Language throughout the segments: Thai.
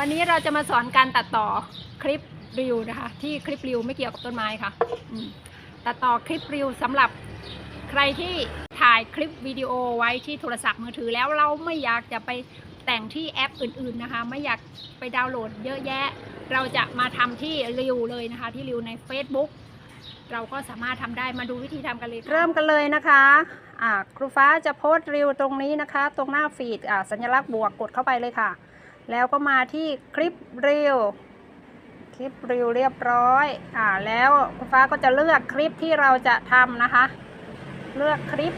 วันนี้เราจะมาสอนการตัดต่อคลิปรีวนะคะ ที่คลิปรีวไม่เกี่ยวกับต้นไม้ค่ะตัดต่อคลิปรีวสำหรับใครที่ถ่ายคลิปวิดีโอไว้ที่โทรศัพท์มือถือแล้วเราไม่อยากจะไปแต่งที่แอปอื่น ๆนะคะ ไม่อยากไปดาวน์โหลดเยอะแยะ เราจะมาทำที่รีวเลยนะคะ ที่รีวใน Facebook เราก็สามารถทำได้มาดูวิธีทำกันเลย เริ่มกันเลยนะคะครูฟ้าจะโพสต์รีวตรงนี้นะคะ ตรงหน้าฟีดอ่าสัญลักษณ์บวกกดเข้าไปเลยค่ะ แล้วก็มาที่คลิปรีวคลิปรีวเรียบร้อยอ่าแล้วครูฟ้าก็จะเลือกคลิปที่เราจะทำนะคะ เลือกคลิป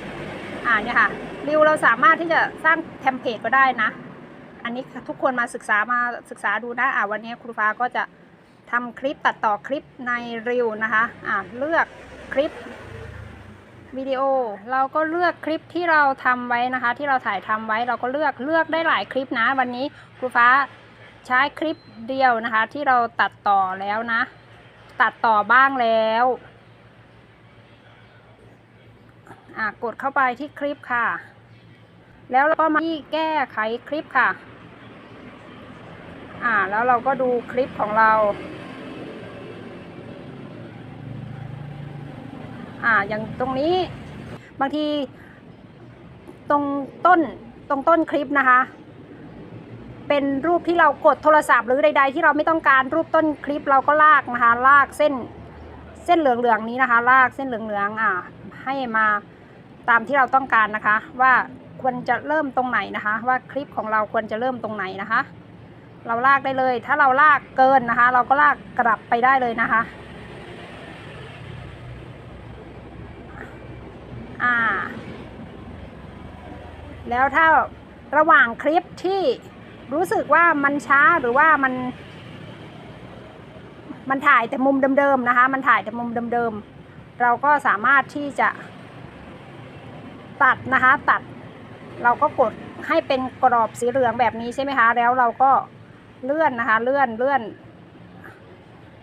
อ่าเนี่ยค่ะรีวเราสามารถที่จะสร้างเทมเพลตก็ได้นะ อันนี้ทุกคนมาศึกษามาศึกษาดูนะอ่าวันนี้ครูฟ้าก็จะทำคลิปตัดต่อคลิปในรีวนะคะอ่าเลือกคลิป วิดีโอ เราก็เลือกคลิปที่เราทำไว้นะคะ ที่เราถ่ายทำไว้เราก็เลือกเลือกได้หลายคลิปนะ วันนี้ครูฟ้าใช้คลิปเดียวนะคะ ที่เราตัดต่อแล้วนะ ตัดต่อบ้างแล้วอะกดเข้าไปที่คลิปค่ะ แล้วเราก็มาที่แก้ไขคลิปค่ะอ่าแล้วเราก็ดูคลิปของเรา อ่าอย่างตรงนี้บางทีตรงต้นตรงต้นคลิปนะคะ เป็นรูปที่เรากดโทรศัพท์หรือใด ๆ ที่เราไม่ต้องการรูปต้นคลิปเราก็ลากนะคะ ลากเส้นเส้นเหลืองๆนี้นะคะ ลากเส้นเหลืองๆอ่าให้มาตามที่เราต้องการนะคะ ว่าควรจะเริ่มตรงไหนนะคะ ว่าคลิปของเราควรจะเริ่มตรงไหนนะคะ เราลากได้เลย ถ้าเราลากเกินนะคะ เราก็ลากกลับไปได้เลยนะคะ อ่า แล้วถ้าระหว่างคลิปที่รู้สึกว่ามันช้าหรือว่ามัน มันถ่ายแต่มุมเดิมๆนะคะ มันถ่ายแต่มุมเดิมๆ เราก็สามารถที่จะ ตัดนะคะ ตัด เราก็กดให้เป็นกรอบสีเหลืองแบบนี้ใช่ไหมคะ แล้วเราก็เลื่อนนะคะ เลื่อนเลื่อน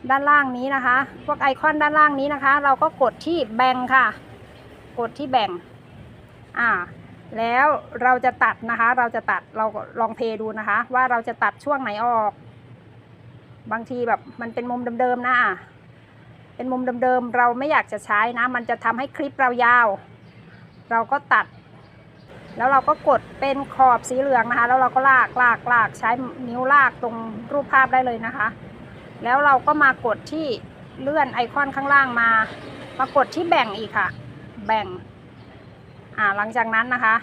ด้านล่างนี้นะคะ พวกไอคอนด้านล่างนี้นะคะ เราก็กดที่แบ่งค่ะ กดที่แบ่ง อ่า แล้วเราจะตัดนะคะ เราจะตัดเราลองเพย์ดูนะคะ ว่าเราจะตัดช่วงไหนออก บางทีแบบมันเป็นมุมเดิมๆนะอะเป็นมุมเดิมๆเราไม่อยากจะใช้นะ มันจะทำให้คลิปเรายาว เราก็ตัด แล้วเราก็กดเป็นขอบสีเหลืองนะคะ แล้วเราก็ลากลากลากใช้นิ้วลากตรงรูปภาพได้เลยนะคะ แล้วเราก็มากดที่เลื่อนไอคอนข้างล่างมา มากดที่แบ่งอีกค่ะ แบ่งอ่าหลังจากนั้นนะคะ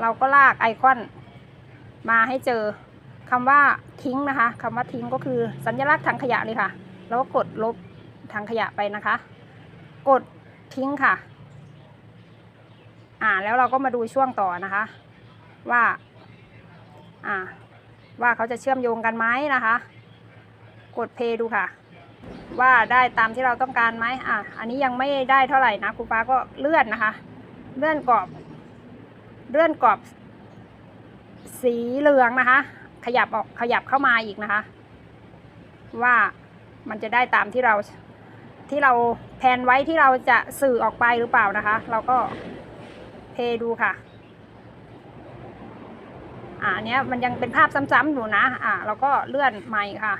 เราก็ลากไอคอนมาให้เจอคำว่าทิ้งนะคะคำว่าทิ้งก็คือสัญลักษณ์ถังขยะเลยค่ะ แล้วก็กดลบถังขยะไปนะคะ กดทิ้งค่ะ อ่าแล้วเราก็มาดูช่วงต่อนะคะ ว่าอ่าว่าเขาจะเชื่อมโยงกันไหมนะคะ กดเพย์ดูค่ะ ว่าได้ตามที่เราต้องการไหมอะ อันนี้ยังไม่ได้เท่าไหร่นะครูฟ้าก็เลื่อนนะคะ เลื่อนกรอบ เลื่อนกรอบ สีเหลืองนะคะ ขยับออกขยับเข้ามาอีกนะคะ ว่ามันจะได้ตามที่เราที่เราแพนไว้ที่เราจะสื่อออกไปหรือเปล่านะคะ เราก็เพย์ดูค่ะ อ่าอันเนี้ยมันยังเป็นภาพซ้ำๆอยู่นะ อ่าเราก็เลื่อนใหม่ค่ะ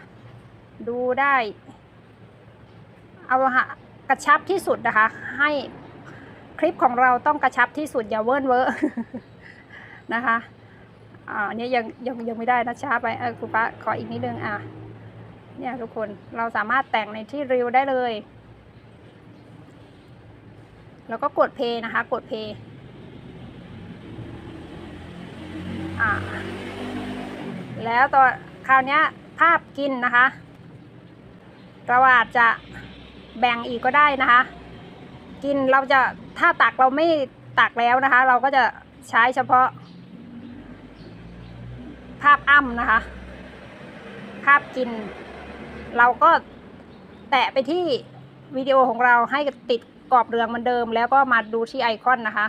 ดูได้ เอาหะกระชับที่สุดนะคะ ให้คลิปของเราต้องกระชับที่สุดอย่าเวิร์นเวอร์นะคะอ่าอันนี้ยังยังยังไม่ได้นะช้าไปเออครูป้าขออีกนิดนึงอะเนี่ยทุกคนเราสามารถแต่งในที่รีวได้เลย แล้วก็กดเพย์นะคะ กดเพย์อ่าแล้วตอนคราวนี้ภาพกินนะคะเราอาจจะ แบ่งอีกก็ได้นะคะ กินเราจะถ้าตักเราไม่ตักแล้วนะคะ เราก็จะใช้เฉพาะ ภาพอ้ำนะคะ ภาพกิน เราก็แตะไปที่วิดีโอของเราให้ติดกรอบเรืองเหมือนเดิม แล้วก็มาดูที่ไอคอนนะคะ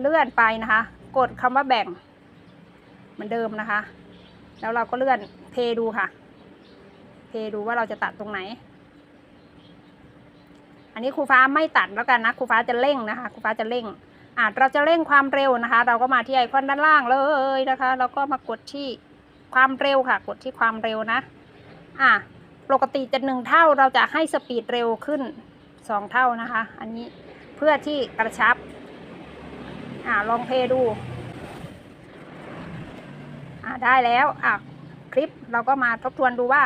เลื่อนไปนะคะ กดคำว่าแบ่งเหมือนเดิมนะคะ แล้วเราก็เลื่อนเพย์ดูค่ะ เพย์ดูว่าเราจะตัดตรงไหน อันนี้ครูฟ้าไม่ตัดแล้วกันนะครูฟ้าจะเร่งนะคะครูฟ้าจะเร่งอาเราจะเร่งความเร็วนะคะ เราก็มาที่ไอคอนด้านล่างเลยนะคะ แล้วก็มากดที่ความเร็วค่ะ กดที่ความเร็วนะอะปกติจะหนึ่งเท่าเราจะให้สปีดเร็วขึ้นสองเท่านะคะ อันนี้เพื่อที่กระชับอะลองเพลย์ดูอะได้แล้วอะคลิปเราก็มาทบทวนดูว่า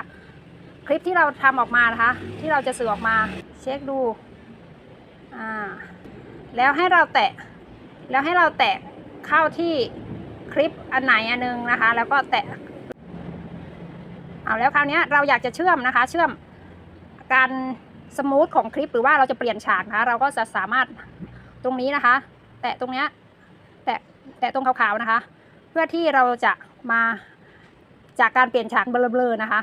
คลิปที่เราทำออกมานะคะ ที่เราจะสื่อออกมา เช็คดูอ่าแล้วให้เราแตะ แล้วให้เราแตะเข้าที่คลิปอันไหนอันนึงนะคะ แล้วก็แตะเอาแล้วคราวนี้เราอยากจะเชื่อมนะคะ เชื่อมการสมูทของคลิปหรือว่าเราจะเปลี่ยนฉากนะคะเราก็จะสามารถตรงนี้นะคะ แตะตรงเนี้ยแตะแตะตรงขาวๆนะคะ เพื่อที่เราจะมาจากการเปลี่ยนฉากเบลอๆนะคะ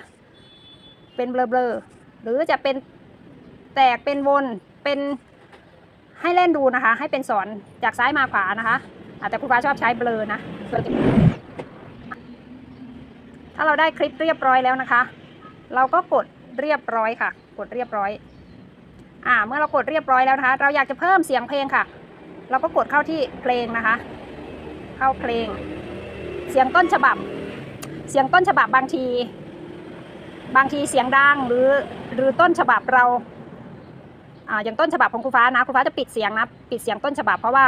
เป็นเบลอๆหรือจะเป็น แตกเป็นวนเป็นให้เล่นดูนะคะ ให้เป็นสอนจากซ้ายมาขวานะคะอะแต่ครูฟ้าชอบใช้เบลอนะเราจะถ้าเราได้คลิปเรียบร้อยแล้วนะคะ เราก็กดเรียบร้อยค่ะ กดเรียบร้อยอ่าเมื่อเรากดเรียบร้อยแล้วนะคะ เราอยากจะเพิ่มเสียงเพลงค่ะ เราก็กดเข้าที่เพลงนะคะ เข้าเพลง เสียงต้นฉบับ เสียงต้นฉบับบางที บางทีเสียงดังหรือหรือต้นฉบับเรา อ่าอย่างต้นฉบับของครูฟ้านะครูฟ้าจะปิดเสียงนะปิดเสียงต้นฉบับเพราะว่า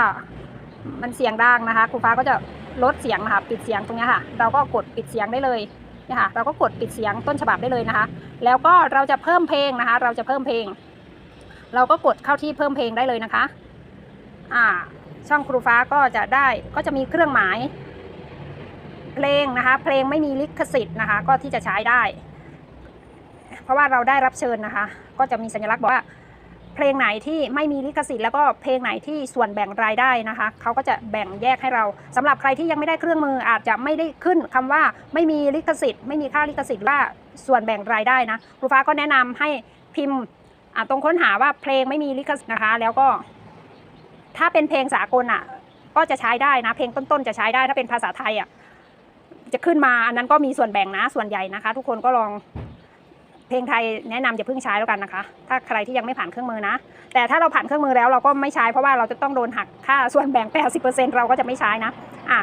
มันเสียงดังนะคะครูฟ้าก็จะลดเสียงนะคะปิดเสียงตรงนี้ค่ะ เราก็กดปิดเสียงได้เลยเนี่ยค่ะเราก็กดปิดเสียงต้นฉบับได้เลยนะคะ แล้วก็เราจะเพิ่มเพลงนะคะ เราจะเพิ่มเพลง เราก็กดเข้าที่เพิ่มเพลงได้เลยนะคะอ่าช่องครูฟ้าก็จะได้ก็จะมีเครื่องหมายเพลงนะคะ เพลงไม่มีลิขสิทธิ์นะคะ ก็ที่จะใช้ได้ เพราะว่าเราได้รับเชิญนะคะ ก็จะมีสัญลักษณ์บอกว่า เพลงไหนที่ไม่มีลิขสิทธิ์แล้วก็เพลงไหนที่ส่วนแบ่งรายได้นะคะเขาก็จะแบ่งแยกให้เราสำหรับใครที่ยังไม่ได้เครื่องมืออาจจะไม่ได้ขึ้นคำว่าไม่มีลิขสิทธิ์ ไม่มีค่าลิขสิทธิ์หรือว่าส่วนแบ่งรายได้นะครูฟ้าก็แนะนำให้พิมพ์ตรงค้นหาว่าเพลงไม่มีลิขสิทธิ์นะคะ แล้วก็ ถ้าเป็นเพลงสากลอะ ก็จะใช้ได้นะ เพลงต้นๆจะใช้ได้ถ้าเป็นภาษาไทยอะจะขึ้นมาอันนั้นก็มีส่วนแบ่งนะส่วนใหญ่นะคะ ทุกคนก็ลอง เพลงไทยแนะนำอย่าเพิ่งใช้แล้วกันนะคะ ถ้าใครที่ยังไม่ผ่านเครื่องมือนะ แต่ถ้าเราผ่านเครื่องมือแล้วเราก็ไม่ใช้เพราะว่าเราจะต้องโดนหักค่าส่วนแบ่ง 80%เราก็จะไม่ใช้นะอะ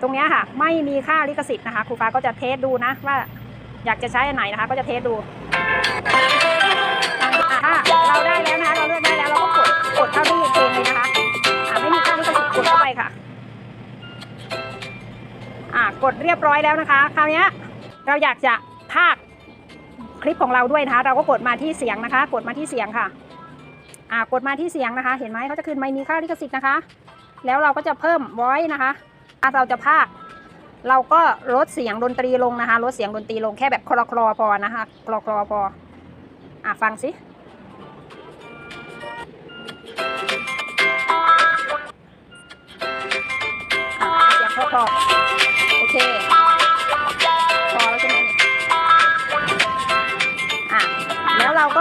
ตรงเนี้ยค่ะ ไม่มีค่าลิขสิทธิ์นะคะครูฟ้าก็จะเทสดูนะว่าอยากจะใช้อันไหนนะคะ ก็จะเทสดูถ้าเราได้แล้วนะคะเราเลือกได้แล้วเราก็กดกดเข้าที่เพลงเลยนะคะอะไม่มีค่าลิขสิทธิ์กดเข้าไปค่ะอ่ากดเรียบร้อยแล้วนะคะ คราวเนี้ยเราอยากจะพาก คลิปของเราด้วยนะคะ เราก็กดมาที่เสียงนะคะ กดมาที่เสียงค่ะอ่ากดมาที่เสียงนะคะ เห็นไหมเขาจะขึ้นไม่มีค่าลิขสิทธิ์นะคะ แล้วเราก็จะเพิ่มไว้นะคะถ้าเราจะพากเราก็ลดเสียงดนตรีลงนะคะลดเสียงดนตรีลงแค่แบบคลอคลอพอนะคะคลอคลอพออะฟังสิ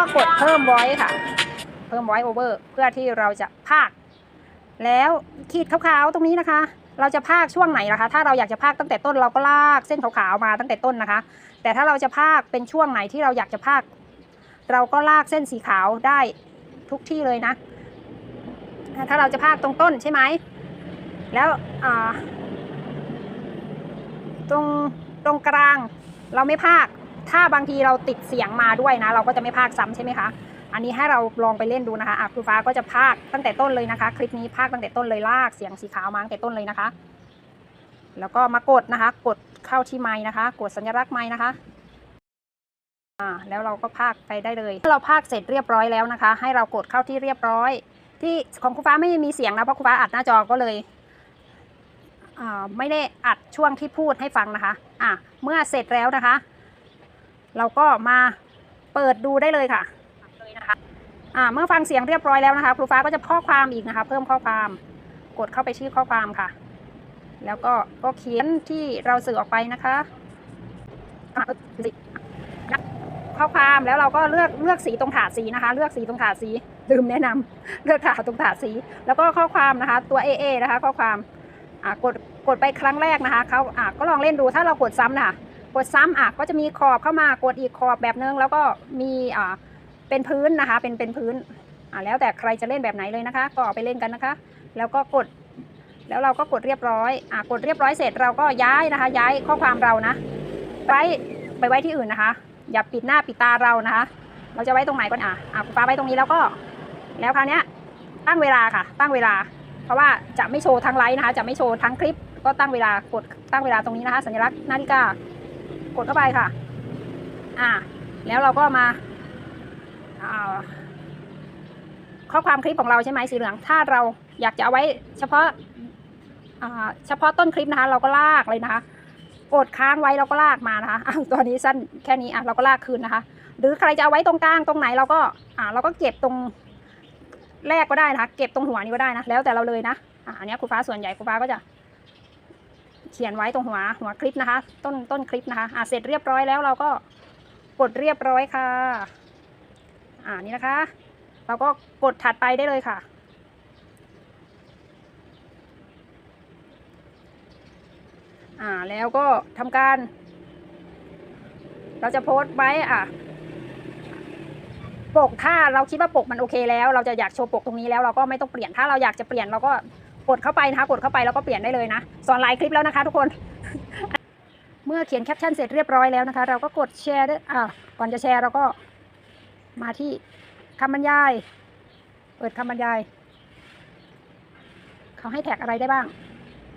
ก็กดเพิ่ม voice ค่ะ เพิ่ม voice over เพื่อที่เราจะพาก แล้วขีดขาวๆตรงนี้นะคะ เราจะพากช่วงไหนล่ะคะ ถ้าเราอยากจะพากตั้งแต่ต้นเราก็ลากเส้นขาวๆมาตั้งแต่ต้นนะคะ แต่ถ้าเราจะพากเป็นช่วงไหนที่เราอยากจะพาก เราก็ลากเส้นสีขาวได้ทุกที่เลยนะ ถ้าเราจะพากตรงต้นใช่ไหม แล้วตรงตรงกลางเราไม่พาก ถ้าบางทีเราติดเสียงมาด้วยนะ เราก็จะไม่พากซ้ำใช่ไหมคะอันนี้ให้เราลองไปเล่นดูนะคะอะครูฟ้าก็จะพากตั้งแต่ต้นเลยนะคะ คลิปนี้พากตั้งแต่ต้นเลยลากเสียงสีขาวมาตั้งแต่ต้นเลยนะคะ แล้วก็มากดนะคะ กดเข้าที่ไม้นะคะ กดสัญลักษณ์ไม้นะคะอ่าแล้วเราก็พากไปได้เลยถ้าเราพากเสร็จเรียบร้อยแล้วนะคะ ให้เรากดเข้าที่เรียบร้อย ที่ของครูฟ้าไม่มีเสียงนะเพราะครูฟ้าอัดหน้าจอก็เลยไม่ได้อัดช่วงที่พูดให้ฟังนะคะอะเมื่อเสร็จแล้วนะคะ เราก็มาเปิดดูได้เลยค่ะเลยนะคะอ่าเมื่อฟังเสียงเรียบร้อยแล้วนะคะ ครูฟ้าก็จะข้อความอีกนะคะ เพิ่มข้อความกดเข้าไปชื่อข้อความค่ะ แล้วก็ก็เขียนที่เราสื่อออกไปนะคะข้อความแล้วเราก็เลือกเลือกสีตรงถาดสีนะคะ เลือกสีตรงถาดสีลืมแนะนำเลือกถาดตรงถาดสี แล้วก็ข้อความนะคะ ตัว AA นะคะ ข้อความกดกดไปครั้งแรกนะคะเขาอ่าก็ลองเล่นดูถ้าเรากดซ้ำนะคะ กดซ้ำอะก็จะมีขอบเข้ามากดอีกขอบแบบนึงแล้วก็มีอ่าเป็นพื้นนะคะ เป็นเป็นพื้นอ่าแล้วแต่ใครจะเล่นแบบไหนเลยนะคะ ก็เอาไปเล่นกันนะคะ แล้วก็กด แล้วเราก็กดเรียบร้อยอ่ากดเรียบร้อยเสร็จเราก็ย้ายนะคะ ย้ายข้อความเรานะไว้ไปไว้ที่อื่นนะคะ อย่าปิดหน้าปิดตาเรานะคะ เราจะไว้ตรงไหนก่อนอะอะคุณฟ้าไว้ตรงนี้แล้วก็ แล้วคราวเนี้ยตั้งเวลาค่ะ ตั้งเวลา เพราะว่าจะไม่โชว์ทั้งไลฟ์นะคะ จะไม่โชว์ทั้งคลิป ก็ตั้งเวลากดตั้งเวลาตรงนี้นะคะ สัญลักษณ์นาฬิกา กดเข้าไปค่ะ อ่า แล้วเราก็มาอ่าข้อความคลิปของเราใช่ไหมสีเหลือง ถ้าเราอยากจะเอาไว้เฉพาะอ่าเฉพาะต้นคลิปนะคะ เราก็ลากเลยนะคะ กดค้างไว้เราก็ลากมานะคะอ้าวตัวนี้สั้นแค่นี้อะเราก็ลากคืนนะคะ หรือใครจะเอาไว้ตรงกลางตรงไหนเราก็อ่าเราก็เก็บตรงแรกก็ได้นะคะ เก็บตรงหัวนี้ก็ได้นะ แล้วแต่เราเลยนะอ่าอันเนี้ยครูฟ้าส่วนใหญ่ครูฟ้าก็จะ เขียนไว้ตรงหัวหัวคลิปนะคะ ต้นต้นคลิปนะคะอ่าเสร็จเรียบร้อยแล้วเราก็กดเรียบร้อยค่ะ อ่านี่นะคะ เราก็กดถัดไปได้เลยค่ะ อ่าแล้วก็ทำการ เราจะโพสต์ไว้อะปกถ้าเราคิดว่าปกมันโอเคแล้ว เราจะอยากโชว์ปกตรงนี้แล้วเราก็ไม่ต้องเปลี่ยนถ้าเราอยากจะเปลี่ยนเราก็ กดเข้าไปนะคะ กดเข้าไปแล้วก็เปลี่ยนได้เลยนะ สอนหลายคลิปแล้วนะคะทุกคน เมื่อเขียนแคปชั่นเสร็จเรียบร้อยแล้วนะคะ เราก็กดแชร์ด้วยอ่าก่อนจะแชร์เราก็มาที่คำบรรยาย เปิดคำบรรยาย เขาให้แท็กอะไรได้บ้าง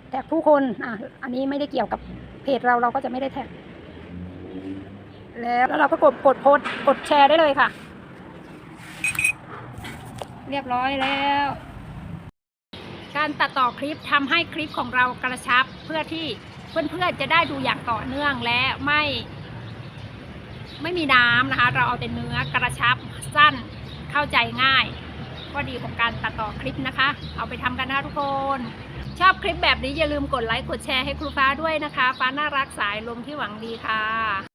แท็กผู้คนอะอันนี้ไม่ได้เกี่ยวกับเพจเราเราก็จะไม่ได้แท็ก แล้วแล้วเราก็กดกดโพส์กดแชร์ได้เลยค่ะ เรียบร้อยแล้ว การตัดต่อคลิปทำให้คลิปของเรากระชับเพื่อที่เพื่อนๆจะได้ดูอย่างต่อเนื่องและไม่ ไม่มีน้ำนะคะ เราเอาแต่เนื้อกระชับสั้นเข้าใจง่ายข้อดีของการตัดต่อคลิปนะคะ เอาไปทำกันนะทุกคน ชอบคลิปแบบนี้อย่าลืมกดไลค์กดแชร์ให้ครูฟ้าด้วยนะคะ ฟ้าน่ารักสายลมที่หวังดีค่ะ